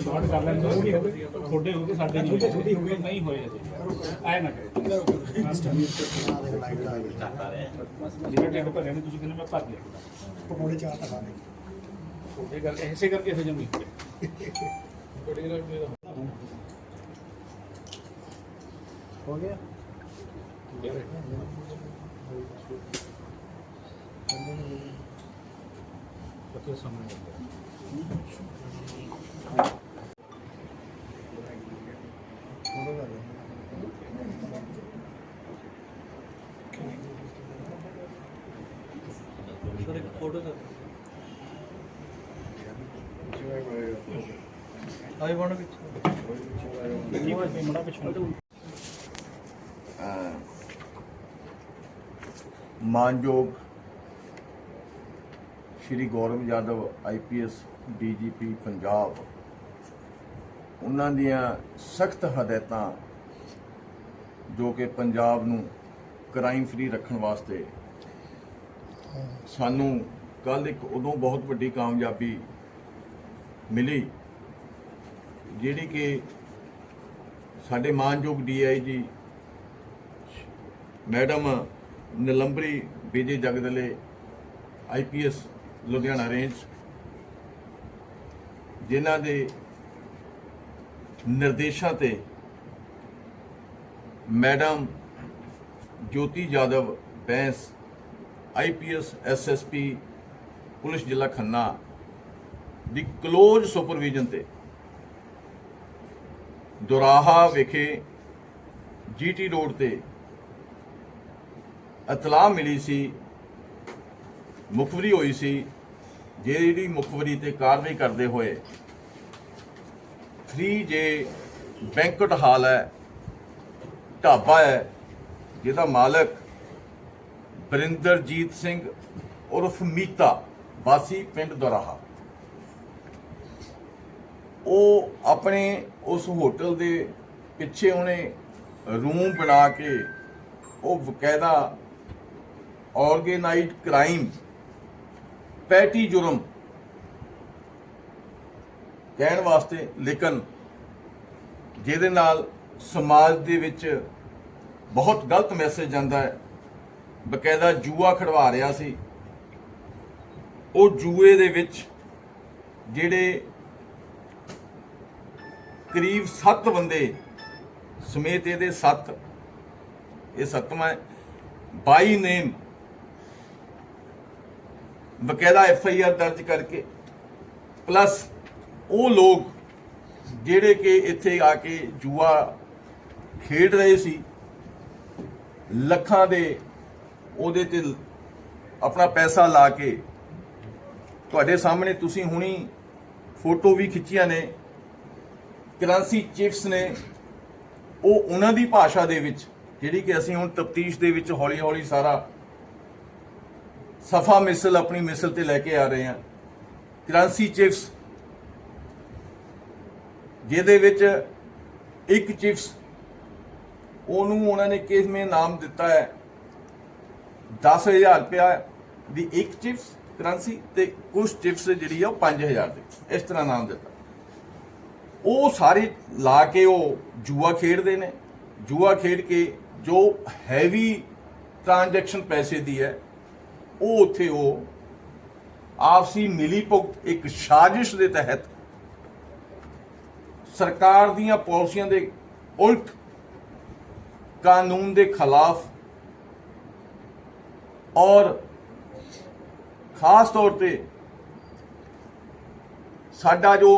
Start ਕਰ ਲੈਂਦੇ ਹੋ ਵੀ ਹੋਵੇ ਤੁਹਾਡੇ ਹੋ ਗਏ ਸਾਡੇ ਨਹੀਂ ਛੋਟੀ ਹੋ ਗਏ। ਨਹੀਂ ਹੋਏ ਅਜੇ। ਆਏ ਨਾ ਕਰੋ। ਜਿਹੜਾ ਟੈਂਟ ਭਰਿਆ ਨੇ ਤੁਸੀਂ ਕਹਿੰਦੇ ਮੈਂ ਭਰ ਲਿਆ। ਪਕੌੜੇ ਚਾਹ ਤਾਂ ਖਾਣੇ ਤੁਹਾਡੇ ਕਰਕੇ ਐਸੇ ਕਰਕੇ ਫਿਰ ਜਮੀ ਹੋ ਗਿਆ। ਪੱਕੇ ਸਾਹਮਣੇ ਆਈ ਵਾਂਟ ਵਿੱਚ ਕੀ ਵਾਰ ਮੜਾ ਪਿੱਛੋਂ ਮਾਨਯੋਗ ਸ਼੍ਰੀ ਗੌਰਵ ਯਾਦਵ ਆਈਪੀਐਸ ਡੀਜੀਪੀ ਪੰਜਾਬ। ਉਹਨਾਂ ਦੀਆਂ ਸਖਤ ਹਦਾਇਤਾਂ ਜੋ ਕਿ ਪੰਜਾਬ ਨੂੰ ਕ੍ਰਾਈਮ ਫ੍ਰੀ ਰੱਖਣ ਵਾਸਤੇ ਸਾਨੂੰ ਕੱਲ ਇੱਕ ਉਦੋਂ ਬਹੁਤ ਵੱਡੀ ਕਾਮਯਾਬੀ ਮਿਲੀ, ਜਿਹੜੀ ਕਿ ਸਾਡੇ ਮਾਨਯੋਗ DIG madam Nilambari Vijay Jagdale IPS Ludhiana range, ਜਿਨ੍ਹਾਂ ਦੇ ਨਿਰਦੇਸ਼ਾਂ ਤੇ madam Jyoti Jadhav Bains IPS SSP police ਜ਼ਿਲ੍ਹਾ ਖੰਨਾ ਦੀ ਕਲੋਜ਼ ਸੁਪਰਵਿਜ਼ਨ ਤੇ ਦੁਰਾਹਾ ਵਿਖੇ ਜੀਟੀ ਰੋਡ ਤੇ ਇਤਲਾਹ ਮਿਲੀ ਸੀ ਮੁਖਬਰੀ ਹੋਈ ਸੀ, ਜਿਹੜੀ ਮੁਖਬਰੀ ਤੇ ਕਾਰਵਾਈ ਕਰਦੇ ਹੋਏ 3J ਬੈਂਕਟ ਹਾਲ ਹੈ, ਢਾਬਾ ਹੈ, ਜਿਹਦਾ ਮਾਲਕ ਬਰਿੰਦਰਜੀਤ ਸਿੰਘ ਉਰਫ ਮੀਤਾ, ਵਾਸੀ ਪਿੰਡ ਦੁਰਾਹਾ। ਉਹ ਆਪਣੇ ਉਸ ਹੋਟਲ ਦੇ ਪਿੱਛੇ ਉਹਨੇ ਰੂਮ ਬਣਾ ਕੇ ਉਹ ਬਕਾਇਦਾ ਆਰਗੇਨਾਈਜ਼ਡ ਕ੍ਰਾਈਮ ਪੈਟੀ ਜੁਰਮ ਕਹਿਣ ਵਾਸਤੇ ਲੇਕਿਨ ਜਿਹਦੇ ਨਾਲ ਸਮਾਜ ਦੇ ਵਿੱਚ ਬਹੁਤ ਗਲਤ ਮੈਸੇਜ ਜਾਂਦਾ ਹੈ। ਬਕਾਇਦਾ ਜੂਆ ਖੜਵਾ ਰਿਹਾ ਸੀ। ਉਹ ਜੂਏ ਦੇ ਵਿੱਚ ਜਿਹੜੇ ਕਰੀਬ 7 ਬੰਦੇ ਸਮੇਤ ਇਹਦੇ 7 ਇਹ ਸੱਤਵਾਂ ਹੈ। ਬਾਈ ਨੇਮ ਬਕਾਇਦਾ ਐਫ ਆਈ ਆਰ ਦਰਜ ਕਰਕੇ। ਪਲੱਸ ਉਹ ਲੋਕ ਜਿਹੜੇ ਕਿ ਇੱਥੇ ਆ ਕੇ ਜੂਆ ਖੇਡ ਰਹੇ ਸੀ, ਲੱਖਾਂ ਦੇ ਉਹਦੇ ਤੇ ਆਪਣਾ ਪੈਸਾ ਲਾ ਕੇ ਤੁਹਾਡੇ ਸਾਹਮਣੇ ਤੁਸੀਂ ਹੁਣੀ ਫੋਟੋ ਵੀ ਖਿੱਚੀਆਂ ਨੇ, ਕਰੰਸੀ ਚਿਪਸ ਨੇ, ਉਹ ਉਹਨਾਂ ਦੀ ਭਾਸ਼ਾ ਦੇ ਵਿੱਚ, ਜਿਹੜੀ ਕਿ ਅਸੀਂ ਹੁਣ ਤਫਤੀਸ਼ ਦੇ ਵਿੱਚ ਹੌਲੀ-ਹੌਲੀ ਸਾਰਾ ਸਫਾ ਮਿਸਲ ਆਪਣੀ ਮਿਸਲ ਤੇ ਲੈ ਕੇ ਆ ਰਹੇ ਹਾਂ। ਕਰੰਸੀ ਚਿਪਸ, ਜਿਹਦੇ ਵਿੱਚ ਇੱਕ ਚਿਪਸ, ਉਹਨੂੰ ਉਹਨਾਂ ਨੇ ਕਿਸਮੇ ਨਾਮ ਦਿੱਤਾ ਹੈ? 10000 ਰੁਪਇਆ ਦੀ ਇੱਕ ਚਿਪਸ ਕਰੰਸੀ ਤੇ ਕੁਝ ਚਿਪਸ ਜਿਹੜੀ ਆ ਉਹ 5000 ਦੀ, ਇਸ ਤਰ੍ਹਾਂ ਨਾਮ ਦਿੱਤਾ। ਉਹ ਸਾਰੇ ਲਾ ਕੇ ਉਹ ਜੂਆ ਖੇਡਦੇ ਨੇ। ਜੂਆ ਖੇਡ ਕੇ ਜੋ ਹੈਵੀ ਟ੍ਰਾਂਜੈਕਸ਼ਨ ਪੈਸੇ ਦੀ ਹੈ ਉਹ ਉੱਥੇ ਉਹ ਆਪਸੀ ਮਿਲੀ ਭੁਗਤ ਇੱਕ ਸਾਜ਼ਿਸ਼ ਦੇ ਤਹਿਤ ਸਰਕਾਰ ਦੀਆਂ ਪਾਲਿਸੀਆਂ ਦੇ ਉਲਟ ਕਾਨੂੰਨ ਦੇ ਖਿਲਾਫ ਔਰ ਖਾਸ ਤੌਰ ਤੇ ਸਾਡਾ ਜੋ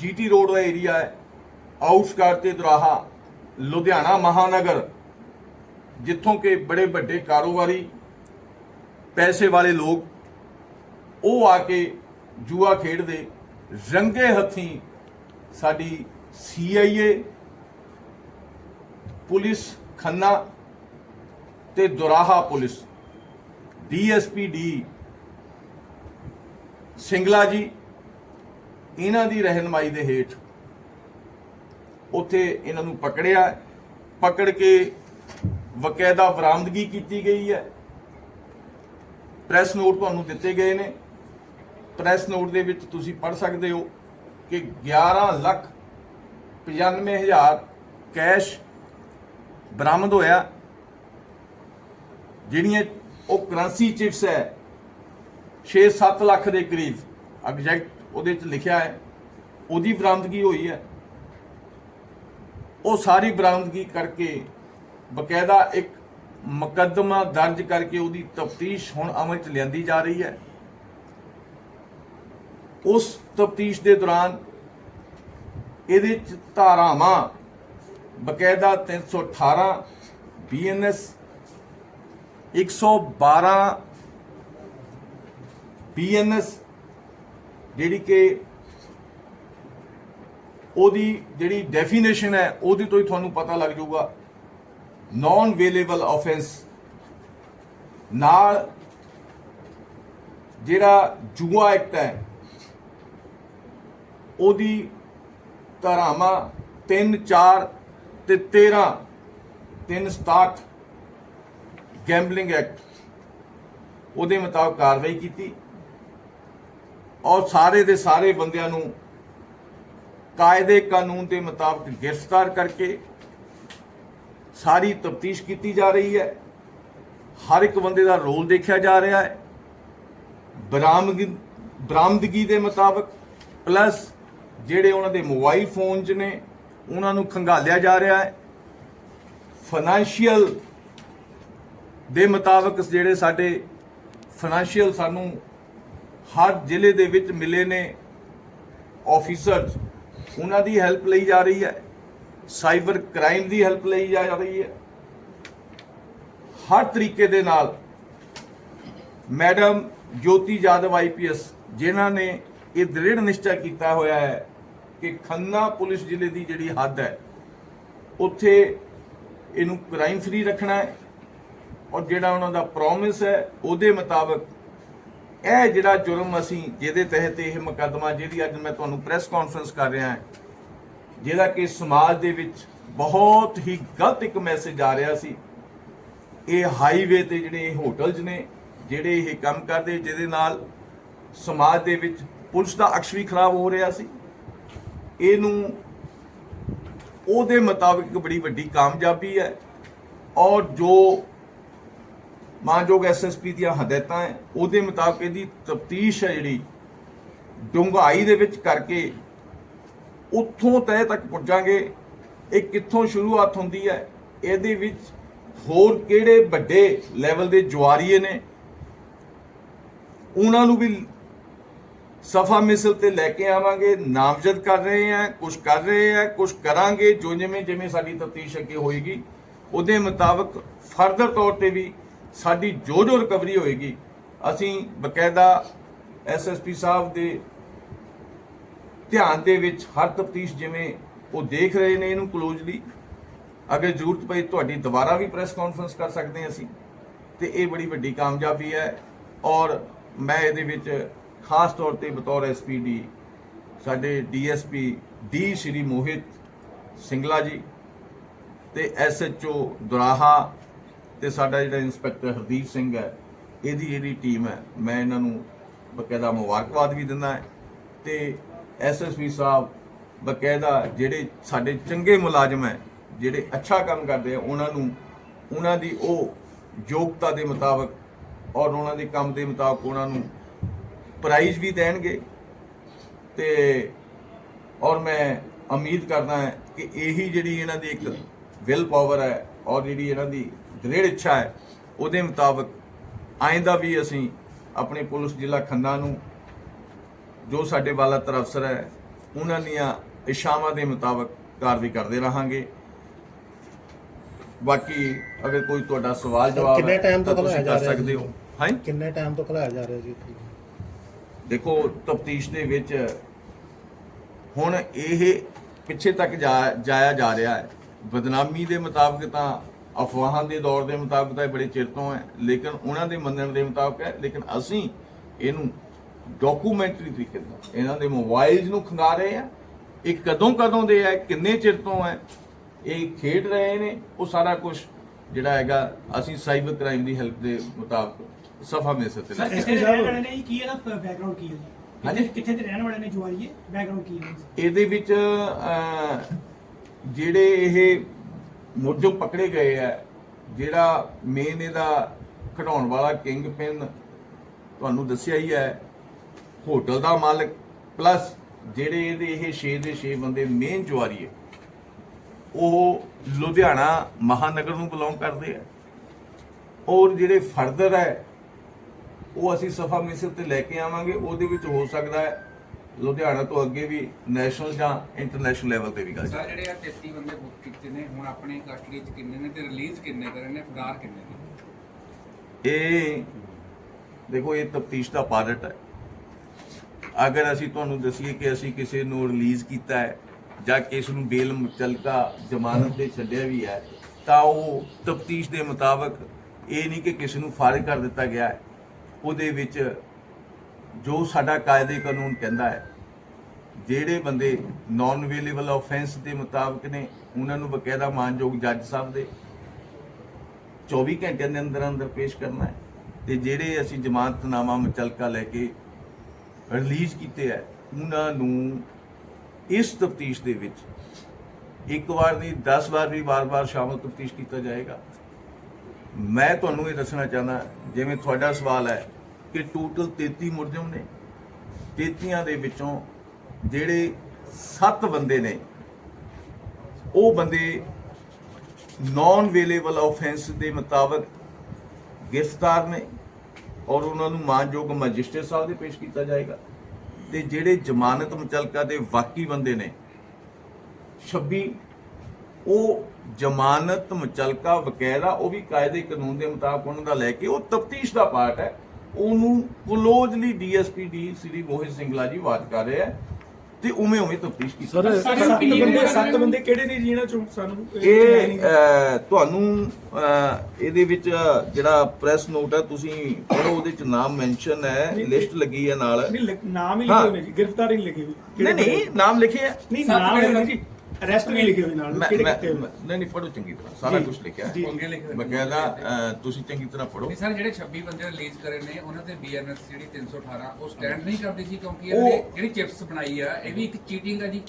ਜੀਟੀ ਰੋਡ ਦਾ ਏਰੀਆ ਹੈ, ਆਊਟਸਕਰਟ ਤੇ ਦੁਰਾਹਾ, ਲੁਧਿਆਣਾ ਮਹਾਨਗਰ, ਜਿੱਥੋਂ ਕਿ ਬੜੇ ਵੱਡੇ ਕਾਰੋਬਾਰੀ ਪੈਸੇ ਵਾਲੇ ਲੋਕ ਉਹ ਆ ਕੇ ਜੂਆ ਖੇਡਦੇ, ਰੰਗੇ ਹੱਥੀਂ ਸਾਡੀ ਸੀਆਈਏ ਪੁਲਿਸ ਖੰਨਾ ਤੇ Doraha police DSP D Singla ji, ਇਹਨਾਂ ਦੀ ਰਹਿਨਮਾਈ ਦੇ ਹੇਠ ਉੱਥੇ ਇਹਨਾਂ ਨੂੰ ਪਕੜਿਆ, ਪਕੜ ਕੇ ਵਕਾਇਦਾ ਬਰਾਮਦਗੀ ਕੀਤੀ ਗਈ ਹੈ। ਪ੍ਰੈਸ ਨੋਟ ਤੁਹਾਨੂੰ ਦਿੱਤੇ ਗਏ ਨੇ। ਪ੍ਰੈਸ ਨੋਟ ਦੇ ਵਿੱਚ ਤੁਸੀਂ ਪੜ੍ਹ ਸਕਦੇ ਹੋ ਕਿ 11 ਲੱਖ 95 ਹਜ਼ਾਰ ਕੈਸ਼ ਬਰਾਮਦ ਹੋਇਆ। ਜਿਹੜੀਆਂ ਉਹ ਕਰੰਸੀ ਚਿਪਸ ਹੈ 6-7 ਲੱਖ ਦੇ ਕਰੀਬ ਐਗਜ਼ੈਕਟ ਉਹਦੇ ਚ ਲਿਖਿਆ ਹੈ। ਉਹਦੀ ਬਰਾਮਦਗੀ ਹੋਈ ਹੈ। ਉਹ ਸਾਰੀ ਬਰਾਮਦਗੀ ਕਰਕੇ ਬਕਾਇਦਾ ਇੱਕ ਮੁਕੱਦਮਾ ਦਰਜ ਕਰਕੇ ਉਹਦੀ ਤਫਤੀਸ਼ ਹੁਣ ਅਮਲ ਚ ਲਿਆਂਦੀ ਜਾ ਰਹੀ ਹੈ। ਉਸ ਤਫਤੀਸ਼ ਦੇ ਦੌਰਾਨ ਇਹਦੇ ਚ ਧਾਰਾਵਾਂ, ਬਕਾਇਦਾ 318 ਬੀਐਨਐਸ 112 ਬੀਐਨਐਸ ਜਿਹੜੀ ਕਿ ਉਹਦੀ ਜਿਹੜੀ ਡੈਫੀਨੇਸ਼ਨ ਹੈ ਉਹਦੇ ਤੋਂ ਹੀ ਤੁਹਾਨੂੰ ਪਤਾ ਲੱਗ ਜਾਊਗਾ। ਨਾਨ ਵੇਲੇਬਲ ਆਫੈਂਸ ਨਾਲ ਜਿਹੜਾ ਜੂਆ ਐਕਟ ਹੈ, ਉਹਦੀ ਧਾਰਾਵਾਂ 3 4 ਤੇ 13 367 ਗੈਂਬਲਿੰਗ ਐਕਟ ਉਹਦੇ ਮੁਤਾਬਕ ਕਾਰਵਾਈ ਕੀਤੀ ਔਰ ਸਾਰੇ ਦੇ ਸਾਰੇ ਬੰਦਿਆਂ ਨੂੰ ਕਾਇਦੇ ਕਾਨੂੰਨ ਦੇ ਮੁਤਾਬਕ ਗ੍ਰਿਫਤਾਰ ਕਰਕੇ ਸਾਰੀ ਤਫਤੀਸ਼ ਕੀਤੀ ਜਾ ਰਹੀ ਹੈ। ਹਰ ਇੱਕ ਬੰਦੇ ਦਾ ਰੋਲ ਦੇਖਿਆ ਜਾ ਰਿਹਾ ਹੈ। ਬਰਾਮਦਗੀ ਬਰਾਮਦਗੀ ਦੇ ਮੁਤਾਬਕ, ਪਲੱਸ ਜਿਹੜੇ ਉਹਨਾਂ ਦੇ ਮੋਬਾਈਲ ਫੋਨ 'ਚ ਨੇ, ਉਹਨਾਂ ਨੂੰ ਖੰਗਾਲਿਆ ਜਾ ਰਿਹਾ ਹੈ। ਫਾਈਨੈਂਸ਼ੀਅਲ ਦੇ ਮੁਤਾਬਕ ਜਿਹੜੇ ਸਾਡੇ ਫਾਈਨੈਂਸ਼ੀਅਲ ਸਾਨੂੰ ਹਰ ਜ਼ਿਲ੍ਹੇ ਦੇ ਵਿੱਚ ਮਿਲੇ ਨੇ ਆਫੀਸਰਸ, ਉਹਨਾਂ ਦੀ ਹੈਲਪ ਲਈ ਜਾ ਰਹੀ ਹੈ। ਸਾਈਬਰ ਕ੍ਰਾਈਮ ਦੀ ਹੈਲਪ ਲਈ ਜਾ ਰਹੀ ਹੈ। ਹਰ ਤਰੀਕੇ ਦੇ ਨਾਲ ਮੈਡਮ ਜੋਤੀ ਜਾਦਵ ਆਈਪੀਐਸ ਜਿਨ੍ਹਾਂ ਨੇ ਇਹ ਦ੍ਰਿੜ ਨਿਸ਼ਚਾ ਕੀਤਾ ਹੋਇਆ ਹੈ ਕਿ ਖੰਨਾ ਪੁਲਿਸ ਜ਼ਿਲ੍ਹੇ ਦੀ ਜਿਹੜੀ ਹੱਦ ਹੈ, ਉੱਥੇ ਇਹਨੂੰ ਕ੍ਰਾਈਮ ਫ੍ਰੀ ਰੱਖਣਾ ਹੈ ਔਰ ਜਿਹੜਾ ਉਹਨਾਂ ਦਾ ਪ੍ਰੋਮਿਸ ਹੈ, ਉਹਦੇ ਮੁਤਾਬਕ ਇਹ ਜਿਹੜਾ ਜੁਰਮ ਅਸੀਂ ਜਿਹਦੇ ਤਹਿਤ ਇਹ ਮੁਕੱਦਮਾ, ਜਿਹਦੀ ਅੱਜ ਮੈਂ ਤੁਹਾਨੂੰ ਪ੍ਰੈਸ ਕਾਨਫਰੰਸ ਕਰ ਰਿਹਾ ਹਾਂ ਜਿਹਦਾ ਕਿ ਸਮਾਜ ਦੇ ਵਿੱਚ ਬਹੁਤ ਹੀ ਗਲਤ ਇੱਕ ਮੈਸੇਜ ਆ ਰਿਹਾ ਸੀ। ਇਹ ਹਾਈਵੇ ਤੇ ਜਿਹੜੇ ਇਹ ਹੋਟਲਸ ਨੇ, ਜਿਹੜੇ ਇਹ ਕੰਮ ਕਰਦੇ, ਜਿਹਦੇ ਨਾਲ ਸਮਾਜ ਦੇ ਵਿੱਚ ਪੁਲਿਸ ਦਾ ਅਕਸ਼ ਵੀ ਖਰਾਬ ਹੋ ਰਿਹਾ ਸੀ। ਇਹਨੂੰ, ਉਹਦੇ ਮੁਤਾਬਿਕ ਬੜੀ ਵੱਡੀ ਕਾਮਯਾਬੀ ਹੈ ਔਰ ਜੋ ਮਾਨਯੋਗ ਐਸਐਸਪੀ ਦੀਆਂ ਹਦਾਇਤਾਂ ਹੈ, ਉਹਦੇ ਮੁਤਾਬਕ ਇਹਦੀ ਤਫਤੀਸ਼ ਹੈ ਜਿਹੜੀ ਡੂੰਘਾਈ ਦੇ ਵਿੱਚ ਕਰਕੇ ਉੱਥੋਂ ਤਹਿ ਤੱਕ ਪੁੱਜਾਂਗੇ। ਇਹ ਕਿੱਥੋਂ ਸ਼ੁਰੂਆਤ ਹੁੰਦੀ ਹੈ? ਇਹਦੇ ਵਿੱਚ ਹੋਰ ਕਿਹੜੇ ਵੱਡੇ ਲੈਵਲ ਦੇ ਜੁਆਰੀਏ ਨੇ? ਉਹਨਾਂ ਨੂੰ ਵੀ ਸਫਾ ਮਿਸਲ ਤੇ ਲੈ ਕੇ ਆਵਾਂਗੇ। ਨਾਮਜ਼ਦ ਕਰ ਰਹੇ ਆ ਕੁਝ ਕਰ ਰਹੇ ਆ ਕੁਝ ਕਰਾਂਗੇ, ਜੋ ਜਿਵੇਂ ਜਿਵੇਂ ਸਾਡੀ ਤਫਤੀਸ਼ ਅੱਗੇ ਹੋਏਗੀ, ਉਹਦੇ ਮੁਤਾਬਕ ਫਰਦਰ ਤੌਰ ਤੇ ਵੀ ਸਾਡੀ ਜੋ ਜੋ ਰਿਕਵਰੀ ਹੋਏਗੀ। ਅਸੀਂ ਬਕਾਇਦਾ ਐਸਐਸਪੀ ਸਾਹਿਬ ਦੇ ਧਿਆਨ ਦੇ ਵਿੱਚ ਹਰ ਤਫਤੀਸ਼ ਜਿਵੇਂ ਉਹ ਦੇਖ ਰਹੇ ਨੇ ਇਹਨੂੰ ਕਲੋਜ਼ਲੀ ਅਗਰ ਜ਼ਰੂਰਤ ਪਈ ਤੁਹਾਡੀ ਦੁਬਾਰਾ ਵੀ ਪ੍ਰੈਸ ਕਾਨਫਰੰਸ ਕਰ ਸਕਦੇ ਹਾਂ ਅਸੀਂ, ਤੇ ਇਹ ਬੜੀ ਵੱਡੀ ਕਾਮਯਾਬੀ ਹੈ ਔਰ ਮੈਂ ਇਹਦੇ ਵਿੱਚ ਖਾਸ ਤੌਰ ਤੇ ਬਤੌਰ ਐਸਪੀਡੀ ਸਾਡੇ ਡੀਐਸਪੀ ਡੀ ਸ਼੍ਰੀ ਮੋਹਿਤ ਸਿੰਗਲਾ ਜੀ ਤੇ ਐਸਐਚਓ ਦੁਰਾਹਾ ਤੇ ਸਾਡਾ ਜਿਹੜਾ ਇੰਸਪੈਕਟਰ ਹਰਦੀਪ ਸਿੰਘ ਹੈ, ਇਹਦੀ ਜਿਹੜੀ ਟੀਮ ਹੈ, ਮੈਂ ਇਹਨਾਂ ਨੂੰ ਬਕਾਇਦਾ ਮੁਬਾਰਕਬਾਦ ਵੀ ਦਿੰਦਾ ਹੈ ਤੇ ਐਸਐਸਪੀ ਸਾਹਿਬ, ਬਕਾਇਦਾ ਜਿਹੜੇ ਸਾਡੇ ਚੰਗੇ ਮੁਲਾਜ਼ਮ ਹੈ, ਜਿਹੜੇ ਅੱਛਾ ਕੰਮ ਕਰਦੇ ਆ, ਉਹਨਾਂ ਨੂੰ, ਉਹਨਾਂ ਦੀ ਉਹ ਯੋਗਤਾ ਦੇ ਮੁਤਾਬਕ ਔਰ ਉਹਨਾਂ ਦੇ ਕੰਮ ਦੇ ਮੁਤਾਬਕ ਉਹਨਾਂ ਨੂੰ ਪ੍ਰਾਈਜ਼ ਵੀ ਦੇਣਗੇ। ਤੇ ਔਰ ਮੈਂ ਉਮੀਦ ਕਰਦਾ ਹਾਂ ਕਿ ਇਹੀ ਜਿਹੜੀ ਇਹਨਾਂ ਦੀ ਇੱਕ ਵਿਲ ਪਾਵਰ ਹੈ ਔਰ ਜਿਹੜੀ ਇਹਨਾਂ ਦੀ ਦ੍ਰਿੜ ਇੱਛਾ ਹੈ, ਉਹਦੇ ਮੁਤਾਬਕ ਆਇੰਦਾ ਵੀ ਅਸੀਂ ਆਪਣੇ ਪੁਲਿਸ ਜ਼ਿਲ੍ਹਾ ਖੰਨਾ ਨੂੰ ਜੋ ਸਾਡੇ ਵਾਲਾ ਅਫਸਰ ਹੈ ਉਹਨਾਂ ਦੀਆਂ ਇਸ਼ਾਵਾਂ ਦੇ ਮੁਤਾਬਕ ਕਾਰਵਾਈ ਕਰਦੇ ਰਹਾਂਗੇ। ਬਾਕੀ ਅਗਰ ਕੋਈ ਤੁਹਾਡਾ ਸਵਾਲ ਜਵਾਬ ਕਿੰਨੇ time ਤੋਂ ਤੁਸੀਂ ਕਰ ਰਿਹਾ ਸਕਦੇ? ਹੋ? ਹਾਂ। ਕਿੰਨੇ ਟਾਈਮ ਤੋਂ ਖਲਾਇਆ ਜਾ ਰਿਹਾ ਜੀ ਦੇਖੋ ਤਫਤੀਸ਼ ਦੇ ਵਿੱਚ ਹੁਣ ਇਹ ਪਿੱਛੇ ਤੱਕ ਜਾਇਆ ਜਾ ਰਿਹਾ ਹੈ। ਬਦਨਾਮੀ ਦੇ ਮੁਤਾਬਕ ਤਾਂ ਅਫਵਾਹਾਂ ਦੇ ਦੌਰ ਦੇ ਮੁਤਾਬਕ ਤਾਂ ਇਹ ਬੜੇ ਚਿਰ ਤੋਂ ਹੈ ਲੇਕਿਨ ਉਹਨਾਂ ਦੇ ਮੰਨਣ ਦੇ ਮੁਤਾਬਕ ਹੈ ਲੇਕਿਨ ਅਸੀਂ ਇਹਨੂੰ ਡਾਕੂਮੈਂਟਰੀ ਤਰੀਕੇ ਨਾਲ ਇਹਨਾਂ ਦੇ ਮੋਬਾਈਲਸ ਨੂੰ ਖੰਗਾ ਰਹੇ ਆ। ਇਹ ਕਦੋਂ ਕਦੋਂ ਦੇ ਹੈ ਕਿੰਨੇ ਚਿਰ ਤੋਂ ਹੈ ਇਹ ਖੇਡ ਰਹੇ ਨੇ। ਉਹ ਸਾਰਾ ਕੁਝ ਜਿਹੜਾ ਹੈਗਾ ਅਸੀਂ ਸਾਈਬਰ ਕ੍ਰਾਈਮ ਦੀ ਹੈਲਪ ਦੇ ਮੁਤਾਬਕ ਸਫਾ ਮਿਸਰ ਤੇ ਲੈ ਸਰ ਕੇ ਕਿੱਥੇ ਦੇ ਰਹਿਣ ਵਾਲੇ ਨੇ ਕੀ ਇਹਦਾ ਬੈਕਗ੍ਰਾਉਂਡ ਕੀ ਹੈ? ਹਾਂਜੀ। ਕਿੱਥੇ- ਦੇ ਰਹਿਣ ਵਾਲੇ ਨੇ ਜੁਆਰੀਏ ਬੈਕਗ੍ਰਾਉਂਡ ਕੀ ਹੈ? ਇਹਦੇ ਵਿੱਚ ਜਿਹੜੇ ਇਹ ਮੁਲਜ਼ਮ ਪਕੜੇ ਗਏ ਆ ਜਿਹੜਾ ਮੇਨ ਇਹਦਾ ਖਡਾਉਣ ਵਾਲਾ ਕਿੰਗ ਪਿਨ ਤੁਹਾਨੂੰ ਦੱਸਿਆ ਹੀ ਹੈ ਹੋਟਲ ਦਾ ਮਾਲਕ ਪਲੱਸ ਜਿਹੜੇ ਇਹਦੇ ਇਹ 6 ਦੇ 6 ਬੰਦੇ ਮੇਨ ਜੁਆਰੀ ਹੈ ਉਹ ਲੁਧਿਆਣਾ ਮਹਾਨਗਰ ਨੂੰ ਬਿਲੋਂਗ ਕਰਦੇ ਆ। ਔਰ ਜਿਹੜੇ ਫਰਦਰ ਹੈ ਉਹ ਅਸੀਂ ਸਫਾ ਮਿਸਰ ਤੇ ਲੈ ਕੇ ਆਵਾਂਗੇ ਉਹਦੇ ਵਿੱਚ ਹੋ ਸਕਦਾ ਹੈ ਲੁਧਿਆਣਾ ਤੋਂ ਅੱਗੇ ਵੀ ਨੈਸ਼ਨਲ ਜਾਂ ਇੰਟਰਨੈਸ਼ਨਲ ਲੈਵਲ ਤੇ ਵੀ ਗੱਲ ਸਰ ਜਿਹੜੇ ਆ 33 ਬੰਦੇ ਬੁੱਕ ਕੀਤੇ ਨੇ ਹੁਣ ਆਪਣੇ ਕਸਟਡੀ ਚ ਕਿੰਨੇ ਨੇ ਤੇ ਰਿਲੀਜ਼ ਕਿੰਨੇ ਕਰੇ ਨੇ ਫਰਾਰ ਕਿੰਨੇ ਨੇ? ਇਹ ਦੇਖੋ ਇਹ ਤਫਤੀਸ਼ ਦਾ ਪਾਰਟ ਹੈ। ਅਗਰ ਅਸੀਂ ਤੁਹਾਨੂੰ ਦਸੀਏ ਕਿ ਅਸੀਂ ਕਿਸੇ ਨੂੰ ਰਿਲੀਜ਼ ਕੀਤਾ ਹੈ ਜਾਂ ਕਿਸ ਨੂੰ ਬੇਲ ਮੁਚਲਕਾ ਜ਼ਮਾਨਤ ਤੇ ਛੱਡਿਆ ਵੀ ਹੈ, ਤਾਂ ਉਹ ਤਫਤੀਸ਼ ਦੇ ਮੁਤਾਬਕ ਇਹ ਨਹੀਂ ਕਿ ਕਿਸੇ ਨੂੰ ਫਾਰਗ ਕਰ ਦਿੱਤਾ ਗਿਆ ਹੈ। ਉਹਦੇ ਵਿੱਚ ਜੋ ਸਾਡਾ ਕਾਇਦੇ ਕਾਨੂੰਨ ਕਹਿੰਦਾ ਹੈ, ਜਿਹੜੇ ਬੰਦੇ ਨਾਨ ਅਵੇਲੇਬਲ ਆਫੈਂਸ ਦੇ ਮੁਤਾਬਕ ਨੇ, ਉਹਨਾਂ ਨੂੰ ਬਕਾਇਦਾ ਮਾਨਯੋਗ ਜੱਜ ਸਾਹਿਬ ਦੇ 24 ਘੰਟਿਆਂ ਦੇ ਅੰਦਰ ਅੰਦਰ ਪੇਸ਼ ਕਰਨਾ ਹੈ ਤੇ ਜਿਹੜੇ ਅਸੀਂ ਜ਼ਮਾਨਤਨਾਮਾ ਮੁਚਲਕਾ ਲੈ ਕੇ ਰਿਲੀਜ਼ ਕੀਤੇ ਹੈ, ਉਹਨਾਂ ਨੂੰ ਇਸ ਤਫਤੀਸ਼ ਦੇ ਵਿੱਚ ਇੱਕ ਵਾਰ ਨਹੀਂ 10 ਵਾਰ ਵੀ ਵਾਰ-ਵਾਰ ਸ਼ਾਮਲ ਤਫਤੀਸ਼ ਕੀਤਾ ਜਾਏਗਾ। ਮੈਂ ਤੁਹਾਨੂੰ ਇਹ ਦੱਸਣਾ ਚਾਹੁੰਦਾ, ਜਿਵੇਂ ਤੁਹਾਡਾ ਸਵਾਲ ਹੈ ਕਿ ਟੋਟਲ 33 ਮੁਲਜ਼ਮ ਨੇ 33 ਦੇ ਵਿੱਚੋਂ ਜਿਹੜੇ 7 ਬੰਦੇ ਨੇ, ਉਹ ਬੰਦੇ ਨਾਨ ਵੇਲੇਬਲ ਆਫੈਂਸ ਦੇ ਮੁਤਾਬਕ ਗ੍ਰਿਫਤਾਰ ਨੇ। ਔਰ ਉਹਨਾਂ ਨੂੰ ਮਾਨਯੋਗ ਮੈਜਿਸਟਰੇਟ ਸਾਹਿਬ ਦੇ ਪੇਸ਼ ਕੀਤਾ ਜਾਏਗਾ। ਤੇ ਜਿਹੜੇ ਜ਼ਮਾਨਤ ਮੁਚਲਕਾ ਦੇ ਵਾਕੀ ਬੰਦੇ ਨੇ 26 ਉਹ ਜ਼ਮਾਨਤ ਮੁਚਲਕਾ ਵਕੈਰਾ, ਉਹ ਵੀ ਕਾਇਦੇ ਕਾਨੂੰਨ ਦੇ ਮੁਤਾਬਕ ਉਹਨਾਂ ਦਾ ਲੈ ਕੇ, ਉਹ ਤਫਤੀਸ਼ ਦਾ ਪਾਰਟ ਹੈ। ਉਹਨੂੰ closely DSP D Shri Mohit Singla ji ਬਾਤ ਕਰ ਰਹੇ ਹੈ। ਤੇ ਉਵੇਂ ਉਵੇਂ ਤਫਤੀਸ਼ ਕੀਤੀ ਸਰ ਸੱਤ ਬੰਦੇ ਸੱਤ ਬੰਦੇ ਕਿਹੜੇ ਨੇ ਜੀ ਇਹਨਾਂ ਚੋਂ? ਸਾਨੂੰ ਇਹ ਅਹ, ਤੁਹਾਨੂੰ ਅਹ, ਇਹਦੇ ਵਿੱਚ ਜਿਹੜਾ ਪ੍ਰੈਸ ਨੋਟ ਹੈ ਤੁਸੀਂ ਪੜੋ ਉਹਦੇ ਚ ਨਾਮ ਮੈਂਸ਼ਨ ਹੈ ਲਿਸਟ ਲੱਗੀ ਹੈ ਨਾਲ। ਨਹੀਂ ਲਿਖ- ਨਾਮ ਹੀ ਹਾਂ। ਲਿਖੇ ਹੋਏ ਨੇ ਜੀ ਗ੍ਰਿਫਤਾਰੀ ਨਹੀਂ ਲਿਖੀ ਹੋਈ ਨਹੀਂ ਨਹੀਂ ਨਾਮ ਲਿਖਿਆ ਹੈ ਨਹੀਂ ਨਾਮ ਹੈ ਜੀ। ਅਰੈਸਟ ਨਹੀਂ ਲਿਖੇ ਹੋਏ ਨਾਲ ਮੈਂ ਕਿਹੜੇ ਮੈਂ- ਹੋਏ? ਨਹੀਂ ਨਹੀਂ ਪੜੋ ਚੰਗੀ ਤਰ੍ਹਾਂ ਸਾਰਾ ਜੀ, ਕੁਝ ਲਿਖਿਆ। ਜੀ। ਅੱਗੇ। ਬਕਾਇਦਾ ਅਹ, ਤੁਸੀਂ ਚੰਗੀ ਤਰ੍ਹਾਂ ਪੜੋ ਨਹੀਂ ਸਰ ਜਿਹੜੇ 26 ਬੰਦੇ ਰਿਲੀਜ਼ ਕਰੇ ਨੇ ਉਹਨਾਂ ਤੇ ਬੀਐਨਐਸ ਜਿਹੜੀ 318 ਉਹ ਸਟੈਂਡ ਨਹੀਂ ਕਰਦੀ ਸੀ ਕਿਉਂਕਿ ਉਹ- ਇਹਨੇ ਜਿਹੜੀ ਚਿਪਸ ਬਣਾਈ ਆ ਇਹ ਵੀ ਇੱਕ ਚੀਟਿੰਗ ਆ ਜੀ।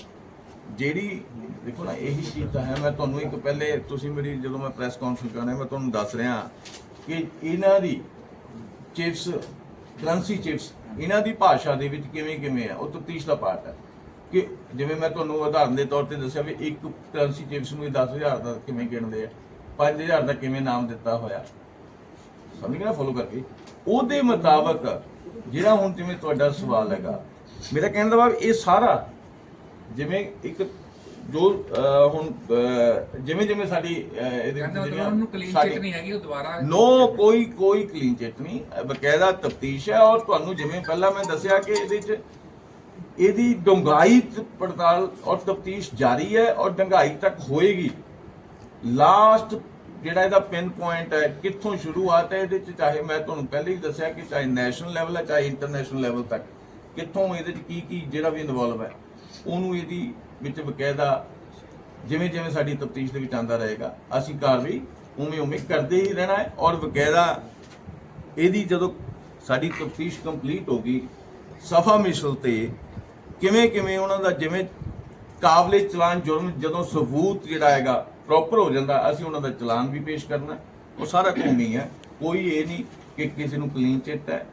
ਜਿਹੜੀ ਦੇਖੋ ਨਾ ਇਹੀ ਚੀਜ਼ ਤਾਂ ਹੈ। ਮੈਂ ਤੁਹਾਨੂੰ ਇੱਕ ਪਹਿਲੇ ਤੁਸੀਂ ਮੇਰੀ ਜਦੋਂ ਮੈਂ ਪ੍ਰੈਸ ਕਾਨਫਰੰਸ ਕਰਨਾ ਮੈਂ ਤੁਹਾਨੂੰ ਦੱਸ ਰਿਹਾ ਕਿ ਇਹਨਾਂ ਦੀ ਚਿਪਸ ਕਰੰਸੀ ਚਿਪਸ ਇਹਨਾਂ ਦੀ ਭਾਸ਼ਾ ਦੇ ਵਿੱਚ ਕਿਵੇਂ ਕਿਵੇਂ ਹੈ ਉਹ ਤਫਤੀਸ਼ ਦਾ ਪਾਰਟ ਹੈ। ਕਿ ਜਿਵੇਂ ਮੈਂ ਤੁਹਾਨੂੰ ਉਦਾਹਰਨ ਦੇ ਤੌਰ ਤੇ ਦੱਸਿਆ ਵੀ ਇੱਕ ਕਰੰਸੀ ਚਿਪਸ ਨੂੰ 10000 ਦਾ ਕਿਵੇਂ ਗਿਣਦੇ ਆ 5000 ਦਾ ਕਿਵੇਂ ਨਾਮ ਦਿੱਤਾ ਹੋਇਆ। ਸਮਝ ਨਾ ਫੋਲੋ ਕਰਕੇ? ਉਹਦੇ ਮੁਤਾਬਕ ਜਿਹੜਾ ਹੁਣ ਜਿਵੇਂ ਤੁਹਾਡਾ ਸਵਾਲ ਹੈਗਾ ਮੇਰਾ ਕਹਿਣ ਦਾ ਭਾਵ ਇਹ ਸਾਰਾ ਜਿਵੇਂ ਇੱਕ ਜੋ ਹੁਣ ਜਿਵੇਂ ਜਿਵੇਂ ਸਾਡੀ ਇਹਦੇ ਵਿੱਚ ਸਾਡੀ- ਚਿਟ ਨਹੀਂ ਹੈਗੀ ਉਹ ਦੁਬਾਰਾ ਨੋ ਕੋਈ ਕੋਈ ਕਲੀਨ ਚਿੱਟ ਨਹੀਂ ਬਕਾਇਦਾ ਤਫਤੀਸ਼ ਹੈ ਔਰ ਤੁਹਾਨੂੰ ਜਿਵੇਂ ਪਹਿਲਾਂ ਮੈਂ ਦੱਸਿਆ ਕਿ ਇਹਦੇ ਚ ਇਹਦੀ ਡੂੰਘਾਈ ਚ ਪੜਤਾਲ ਔਰ ਤਫਤੀਸ਼ ਜਾਰੀ ਹੈ ਔਰ ਡੂੰਘਾਈ ਤੱਕ ਹੋਏਗੀ। ਲਾਸਟ ਜਿਹੜਾ ਇਹਦਾ ਪਿਨ ਪੁਆਇੰਟ ਹੈ, ਕਿੱਥੋਂ ਸ਼ੁਰੂਆਤ ਹੈ ਇਹਦੇ ਚ ਚਾਹੇ ਮੈਂ ਤੁਹਾਨੂੰ ਪਹਿਲੇ ਹੀ ਦੱਸਿਆ ਕਿ ਚਾਹੇ ਨੈਸ਼ਨਲ ਲੈਵਲ ਹੈ, ਚਾਹੇ ਇੰਟਰਨੈਸ਼ਨਲ ਲੈਵਲ ਤੱਕ, ਕਿੱਥੋਂ ਇਹਦੇ ਚ ਕੀ ਕੀ ਜਿਹੜਾ ਵੀ ਇਨਵੋਲਵ ਹੈ, ਉਹਨੂੰ ਇਹਦੀ ਵਿੱਚ ਬਕਾਇਦਾ ਜਿਵੇਂ ਜਿਵੇਂ ਸਾਡੀ ਤਫਤੀਸ਼ ਦੇ ਵਿੱਚ ਆਂਦਾ ਰਹੇਗਾ, ਅਸੀਂ ਕਾਰਵਾਈ ਉਵੇਂ ਉਵੇਂ ਕਰਦੇ ਹੀ ਰਹਿਣਾ ਹੈ ਔਰ ਬਕਾਇਦਾ ਇਹਦੀ ਜਦੋਂ ਸਾਡੀ ਤਫਤੀਸ਼ ਕੰਪਲੀਟ ਹੋ ਗਈ, ਸਫਾ ਮਿਸਲ ਤੇ ਕਿਵੇਂ ਕਿਵੇਂ ਉਹਨਾਂ ਦਾ ਜਿਵੇਂ ਕਾਬਲੇ ਚਲਾਨ ਜੁਰਮ ਜਦੋਂ ਸਬੂਤ ਜਿਹੜਾ ਹੈਗਾ ਪ੍ਰੋਪਰ ਹੋ ਜਾਂਦਾ ਅਸੀਂ ਉਹਨਾਂ ਦਾ ਚਲਾਨ ਵੀ ਪੇਸ਼ ਕਰਨਾ। ਉਹ ਸਾਰਾ ਘੁੰਮੀ ਹੈ। ਕੋਈ ਇਹ ਨਹੀਂ ਕਿ ਕਿਸੇ ਨੂੰ ਕਲੀਨ ਚਿੱਟ ਹੈ।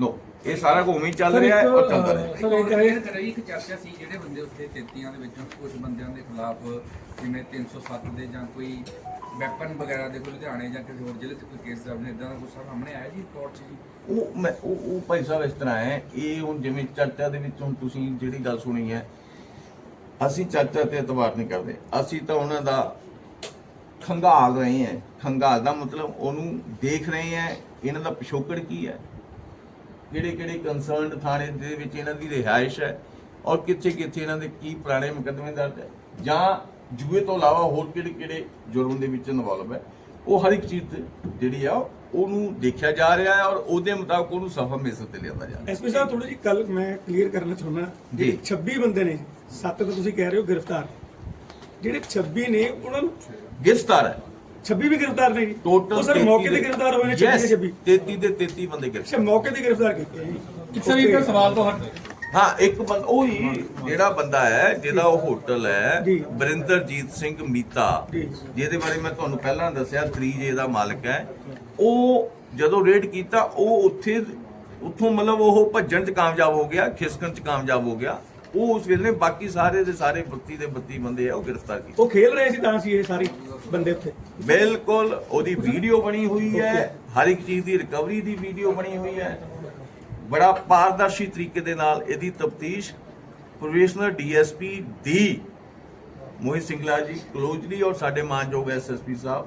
ਨੋ ਇਹ ਸਾਰਾ ਘੁੰਮੀ ਚੱਲ ਰਿਹਾ ਹੈ ਔਰ ਚੱਲਦਾ ਰਹੇ ਸਰ, ਸਰ ਇਹ ਕਰੇ ਇੱਕ ਚਰਚਾ ਸੀ ਜਿਹੜੇ ਬੰਦੇ ਉੱਥੇ 33 ਦੇ ਵਿੱਚੋਂ ਕੁਝ ਬੰਦਿਆਂ ਦੇ ਖਿਲਾਫ ਜਿਵੇਂ 307 ਦੇ ਜਾਂ ਕੋਈ ਵੈਪਨ ਵਗੈਰਾ ਦੇ ਕੋਈ ਲੁਧਿਆਣੇ ਜਾਂ ਕਿਸੇ ਹੋਰ ਜ਼ਿਲ੍ਹੇ 'ਚ ਕੋਈ ਕੇਸ ਦਰਜ ਇਦਾਂ ਦਾ ਕੁਝ ਸਾਹਮਣੇ ਆਇਆ ਜੀ ਰਿਪੋਰਟ 'ਚ ਜੀ? ਉਹ ਮੈਂ, ਉਹ ਉਹ ਭਾਈ ਸਾਹਿਬ ਇਸ ਤਰ੍ਹਾਂ ਹੈ, ਇਹ ਹੁਣ ਜਿਵੇਂ ਚਰਚਾ ਦੇ ਵਿੱਚ ਹੁਣ ਤੁਸੀਂ ਜਿਹੜੀ ਗੱਲ ਸੁਣੀ ਹੈ, ਅਸੀਂ ਚਰਚਾ ਤੇ ਇਤਬਾਰ ਨਹੀਂ ਕਰਦੇ। ਅਸੀਂ ਤਾਂ ਉਹਨਾਂ ਦਾ ਖੰਗਾਲ ਰਹੇ ਹਾਂ। ਖੰਗਾਲ ਦਾ ਮਤਲਬ ਉਹਨੂੰ ਦੇਖ ਰਹੇ ਹਾਂ, ਇਹਨਾਂ ਦਾ ਪਿਛੋਕੜ ਕੀ ਹੈ? ਕਿਹੜੇ ਕਿਹੜੇ ਕੰਸਰਨਡ ਥਾਣੇ ਦੇ ਵਿੱਚ ਇਹਨਾਂ ਦੀ ਰਿਹਾਇਸ਼ ਹੈ? ਔਰ ਕਿੱਥੇ ਕਿੱਥੇ ਇਹਨਾਂ ਦੇ ਕੀ ਪੁਰਾਣੇ ਮੁਕੱਦਮੇ ਦਰਜ ਹੈ? ਜਾਂ ਜੂਏ ਤੋਂ ਇਲਾਵਾ ਹੋਰ ਕਿਹੜੇ ਕਿਹੜੇ ਜੁਰਮ ਦੇ ਵਿੱਚ ਇਨਵੋਲਵ ਹੈ ਉਹ ਹਰ ਇੱਕ ਚੀਜ਼ ਤੇ ਜਿਹੜੀ ਆ ਉਹਨੂੰ ਦੇਖਿਆ ਜਾ ਰਿਹਾ ਹੈ ਔਰ ਉਹਦੇ ਮੁਤਾਬਕ ਉਹਨੂੰ ਸਫਾ ਮੇਸਰ ਤੇ ਲਿਆਂਦਾ ਜਾ ਰਿਹਾ ਐਸਪੀ ਸਾਹਿਬ ਥੋੜੀ ਜਿਹੀ ਕੱਲ ਮੈਂ ਕਲੀਅਰ ਕਰਨਾ ਚਾਹੁੰਦਾ ਜੀ। 26 ਬੰਦੇ ਨੇ ਸੱਤ ਤਾਂ ਤੁਸੀਂ ਕਹਿ ਰਹੇ ਹੋ ਗ੍ਰਿਫਤਾਰ ਜਿਹੜੇ 26 ਨੇ ਉਹਨਾਂ ਨੂੰ ਗ੍ਰਿਫਤਾਰ ਹੈ। 26 ਵੀ ਗ੍ਰਿਫਤਾਰ ਨੇ। ਟੋਟਲ ਉਹ ਸਰ ਮੌਕੇ ਤੇ ਗ੍ਰਿਫਤਾਰ ਹੋਏ ਨੇ 26 ਦੇ 26 33 ਦੇ 33 ਬੰਦੇ ਗ੍ਰਿਫਤਾਰ। ਅੱਛਾ ਮੌਕੇ ਤੇ ਗ੍ਰਿਫਤਾਰ ਕੀਤੇ ਆ ਜੀ। ਸਰ ਇੱਕ ਸਵਾਲ ਤੋਂ ਹਟ ਹਾਂ ਇੱਕ ਬੰਦਾ ਉਹ ਹੀ ਜਿਹੜਾ ਬੰਦਾ ਹੈ ਜਿਹਦਾ ਉਹ ਹੋਟਲ ਹੈ। ਬਰਿੰਦਰਜੀਤ ਸਿੰਘ ਮੀਤਾ। ਜਿਹਦੇ ਬਾਰੇ ਮੈਂ ਤੁਹਾਨੂੰ ਪਹਿਲਾਂ ਦੱਸਿਆ 3J ਦਾ ਮਾਲਕ ਹੈ। ਉਹ ਜਦੋਂ ਰੇਡ ਕੀਤਾ ਉਹ ਉੱਥੇ ਉੱਥੋਂ ਮਤਲਬ ਉਹ ਭੱਜਣ 'ਚ ਕਾਮਯਾਬ ਹੋ ਗਿਆ ਖਿਸਕਣ 'ਚ ਕਾਮਯਾਬ ਹੋ ਗਿਆ। ਉਹ ਉਸ ਵੇਲੇ ਬਾਕੀ ਸਾਰੇ ਦੇ ਸਾਰੇ 32 ਦੇ 32 ਬੰਦੇ ਆ ਉਹ ਗ੍ਰਿਫਤਾਰ ਕੀਤੇ। ਉਹ ਖੇਲ ਰਹੇ ਸੀ ਤਾਂ ਸੀ ਇਹ ਸਾਰੇ ਬੰਦੇ ਉੱਥੇ। ਬਿਲਕੁਲ ਉਹਦੀ ਵੀਡੀਓ ਬਣੀ ਹੋਈ ਹੈ। ਹਰ ਇੱਕ ਚੀਜ਼ ਦੀ ਰਿਕਵਰੀ ਦੀ ਵੀਡੀਓ ਬਣੀ ਹੋਈ ਹੈ। ਬੜਾ ਪਾਰਦਰਸ਼ੀ ਤਰੀਕੇ ਦੇ ਨਾਲ ਇਹਦੀ ਤਫਤੀਸ਼ ਪ੍ਰੋਫੈਸ਼ਨਲ ਡੀਐਸਪੀ ਦੀ ਮੋਹਿਤ ਸਿੰਗਲਾ ਜੀ ਕਲੋਜ਼ਲੀ ਔਰ ਸਾਡੇ ਮਾਨਯੋਗ ਐਸਐਸਪੀ ਸਾਹਿਬ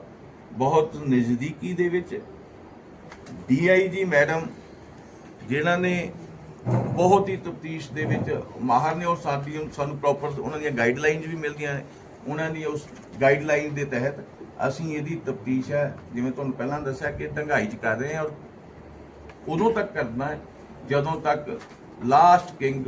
ਬਹੁਤ ਨਜ਼ਦੀਕੀ ਦੇ ਵਿੱਚ ਡੀਆਈਜੀ ਮੈਡਮ ਜਿਨ੍ਹਾਂ ਨੇ ਬਹੁਤ ਹੀ ਤਫਤੀਸ਼ ਦੇ ਵਿੱਚ ਮਾਹਰ ਨੇ ਔਰ ਸਾਡੀ ਸਾਨੂੰ ਪ੍ਰੋਪਰ ਉਹਨਾਂ ਦੀਆਂ ਗਾਈਡਲਾਈਨਸ ਵੀ ਮਿਲਦੀਆਂ ਨੇ। ਉਹਨਾਂ ਦੀ ਉਸ ਗਾਈਡਲਾਈਨ ਦੇ ਤਹਿਤ ਅਸੀਂ ਇਹਦੀ ਤਫਤੀਸ਼ ਹੈ। ਜਿਵੇਂ ਤੁਹਾਨੂੰ ਪਹਿਲਾਂ ਦੱਸਿਆ ਕਿ ਢੰਗਾਈ ਚ ਕਰ ਰਹੇ ਹਾਂ ਔਰ ਉਦੋਂ ਤੱਕ ਕਰਨਾ ਹੈ। ਜਦੋਂ ਤੱਕ ਲਾਸਟ ਕਿੰਗ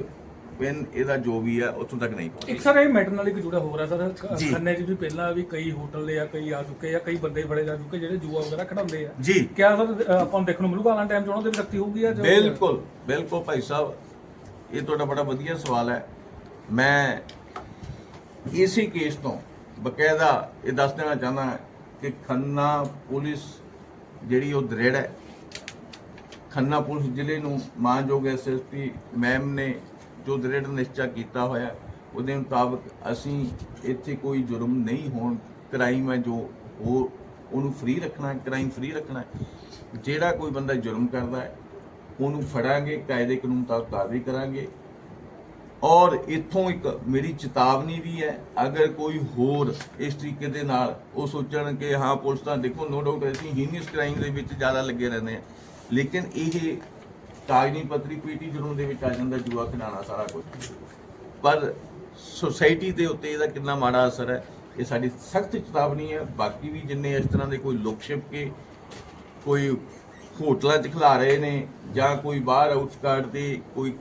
ਪਿੰਨ ਇਹਦਾ ਜੋ ਵੀ ਹੈ ਉੱਥੋਂ ਤੱਕ ਨਹੀਂ ਪਹੁੰਚੇ। ਇੱਕ ਸਰ ਇਹ ਮੈਟਰ ਨਾਲ ਇੱਕ ਜੁੜਾ ਹੋ ਰਿਹਾ ਸਰ। ਜੀ। ਖੰਨੇ 'ਚ ਵੀ ਪਹਿਲਾਂ ਵੀ ਕਈ ਹੋਟਲ ਦੇ ਆ ਕਈ ਆ ਚੁੱਕੇ ਆ ਕਈ ਬੰਦੇ ਫੜੇ ਜਾ ਚੁੱਕੇ ਜਿਹੜੇ ਜੂਆ ਵਗੈਰਾ ਖੜਾਉਂਦੇ ਆ। ਜੀ। ਕਿਆ ਸਰ ਅ, ਆਪਾਂ ਨੂੰ ਦੇਖਣ ਨੂੰ ਮਿਲੂਗਾ ਆਉਣ ਟਾਈਮ 'ਚ ਉਹਨਾਂ ਦੇ ਵੀ ਸਖਤੀ ਹੋਊਗੀ ਆ ਜੋ- ਬਿਲਕੁਲ ਬਿਲਕੁਲ ਭਾਈ ਸਾਹਿਬ। ਇਹ ਤੁਹਾਡਾ ਬੜਾ ਵਧੀਆ ਸਵਾਲ ਹੈ। ਮੈਂ ਇਸੇ ਕੇਸ ਤੋਂ ਬਕਾਇਦਾ ਇਹ ਦੱਸ ਦੇਣਾ ਚਾਹੁੰਦਾ ਕਿ ਖੰਨਾ ਪੁਲਿਸ ਜਿਹੜੀ ਉਹ ਦ੍ਰਿੜ ਹੈ। ਖੰਨਾ ਪੁਲਿਸ ਜ਼ਿਲ੍ਹੇ ਨੂੰ ਮਾਨਯੋਗ ਐਸਐਸਪੀ ਮੈਮ ਨੇ ਜੋ ਦ੍ਰਿੜ ਨਿਸ਼ਚਾ ਕੀਤਾ ਹੋਇਆ, ਉਹਦੇ ਮੁਤਾਬਕ ਅਸੀਂ ਇੱਥੇ ਕੋਈ ਜੁਰਮ ਨਹੀਂ ਹੋਣ ਕ੍ਰਾਈਮ ਹੈ ਜੋ ਉਹ, ਉਹਨੂੰ ਫ੍ਰੀ ਰੱਖਣਾ ਕ੍ਰਾਈਮ ਫ੍ਰੀ ਰੱਖਣਾ ਜਿਹੜਾ ਕੋਈ ਬੰਦਾ ਜੁਰਮ ਕਰਦਾ ਹੈ, ਉਹਨੂੰ ਫੜਾਂਗੇ, ਕਾਇਦੇ ਕਾਨੂੰਨ ਮੁਤਾਬਕ ਕਾਰਵਾਈ ਕਰਾਂਗੇ। ਔਰ ਇੱਥੋਂ ਇੱਕ ਮੇਰੀ ਚੇਤਾਵਨੀ ਵੀ ਹੈ, ਅਗਰ ਕੋਈ ਹੋਰ ਇਸ ਤਰੀਕੇ ਦੇ ਨਾਲ ਉਹ ਸੋਚਣ ਕਿ ਹਾਂ, ਪੁਲਿਸ ਤਾਂ ਦੇਖੋ ਨੋ ਡਾਊਟ ਅਸੀਂ ਹੀਨੀਅਸ ਕ੍ਰਾਈਮ ਦੇ ਵਿੱਚ ਜ਼ਿਆਦਾ ਲੱਗੇ ਰਹਿੰਦੇ ਆ ਲੇਕਿਨ ਇਹ ਕਾਗਜ਼ੀ ਪੱਤਰੀ ਪੀਟੀ ਜੁਰਮ ਦੇ ਵਿੱਚ ਆ ਜਾਂਦਾ, ਜੂਆ ਖਿਡਾਉਣਾ ਸਾਰਾ ਕੁਝ। ਪਰ ਸੋਸਾਇਟੀ ਦੇ ਉੱਤੇ ਇਹਦਾ ਕਿੰਨਾ ਮਾੜਾ ਅਸਰ ਹੈ, ਇਹ ਸਾਡੀ ਸਖਤ ਚੇਤਾਵਨੀ ਹੈ। ਬਾਕੀ ਵੀ ਜਿੰਨੇ ਇਸ ਤਰ੍ਹਾਂ ਦੇ ਕੋਈ ਲੋਕ ਛਿਪ ਕੇ ਕੋਈ ਹੋਟਲਾਂ 'ਚ ਖਿਲਾ ਰਹੇ ਨੇ ਜਾਂ ਕੋਈ ਬਾਹਰ ਆਊਟਸਕਰਟ ਦੇ ਕੋਈ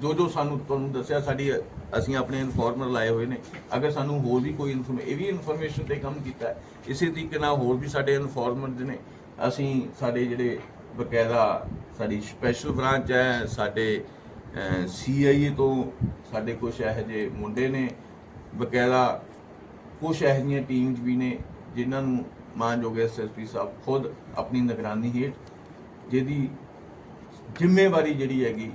ਜੋ ਜੋ ਸਾਨੂੰ ਤੁਹਾਨੂੰ ਦੱਸਿਆ, ਸਾਡੀ ਅਸੀਂ ਆਪਣੇ ਇਨਫੋਰਮਰ ਲਾਏ ਹੋਏ ਨੇ। ਅਗਰ ਸਾਨੂੰ ਹੋਰ ਵੀ ਕੋਈ ਇਨਫੋਰਮੇ ਇਹ ਵੀ ਇਨਫੋਰਮੇਸ਼ਨ ਤੇ ਕੰਮ ਕੀਤਾ ਇਸੇ ਤਰੀਕੇ ਨਾਲ ਹੋਰ ਵੀ ਸਾਡੇ ਇਨਫੋਰਮਰ ਨੇ, ਅਸੀਂ ਸਾਡੇ ਜਿਹੜੇ ਬਕਾਇਦਾ ਸਾਡੀ ਸਪੈਸ਼ਲ ਬ੍ਰਾਂਚ ਹੈ, ਸਾਡੇ ਸੀਆਈਏ ਤੋਂ ਸਾਡੇ ਕੁਝ ਇਹੋ ਜਿਹੇ ਮੁੰਡੇ ਨੇ, ਬਕਾਇਦਾ ਕੁਝ ਇਹੋ ਜਿਹੀਆਂ ਟੀਮਸ ਵੀ ਨੇ ਜਿਨ੍ਹਾਂ ਨੂੰ ਮਾਨਯੋਗ ਐਸਐਸਪੀ ਸਾਹਿਬ ਖੁਦ ਆਪਣੀ ਨਿਗਰਾਨੀ ਹੇਠ ਜਿਹਦੀ ਜ਼ਿੰਮੇਵਾਰੀ ਜਿਹੜੀ ਹੈਗੀ,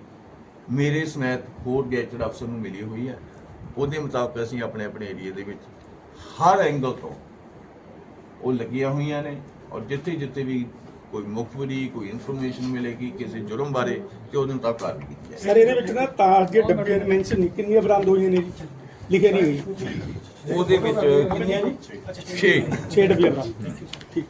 ਮੇਰੇ ਸਮੇਤ ਹੋਰ ਗੈਜਟ ਅਫਸਰ ਨੂੰ ਮਿਲੀ ਹੋਈ ਹੈ। ਉਹਦੇ ਮੁਤਾਬਕ ਅਸੀਂ ਆਪਣੇ ਆਪਣੇ ਏਰੀਆ ਦੇ ਵਿੱਚ ਹਰ ਐਂਗਲ ਤੋਂ ਉਹ ਲੱਗੀਆਂ ਹੋਈਆਂ ਨੇ ਔਰ ਜਿੱਥੇ ਜਿੱਥੇ ਵੀ ਕੋਈ ਮੁਖਬਰੀ ਕੋਈ ਇਨਫੋਰਮੇਸ਼ਨ ਮਿਲੇਗੀ ਕਿਸੇ ਜੁਰਮ ਬਾਰੇ ਤੇ ਉਹਦੇ ਮੁਤਾਬਕ ਕਾਰਵਾਈ ਕੀਤੀ ਸਰ ਇਹਦੇ ਵਿੱਚ ਨਾ ਤਾਸ਼ ਦੇ ਡੱਬੇ ਮੈਂਸ਼ਨ ਨਹੀਂ ਕਿੰਨੀਆਂ ਬਰਾਮਦ ਹੋਈਆਂ ਨੇ ਜੀ? ਲਿਖੇ ਨਹੀਂ ਹੋਈ ਉਹਦੇ ਵਿੱਚ ਕਿੰਨੀਆਂ ਜੀ 6 6 ਡੱਬੇ ਬਰਾਮਦ। ਠੀਕ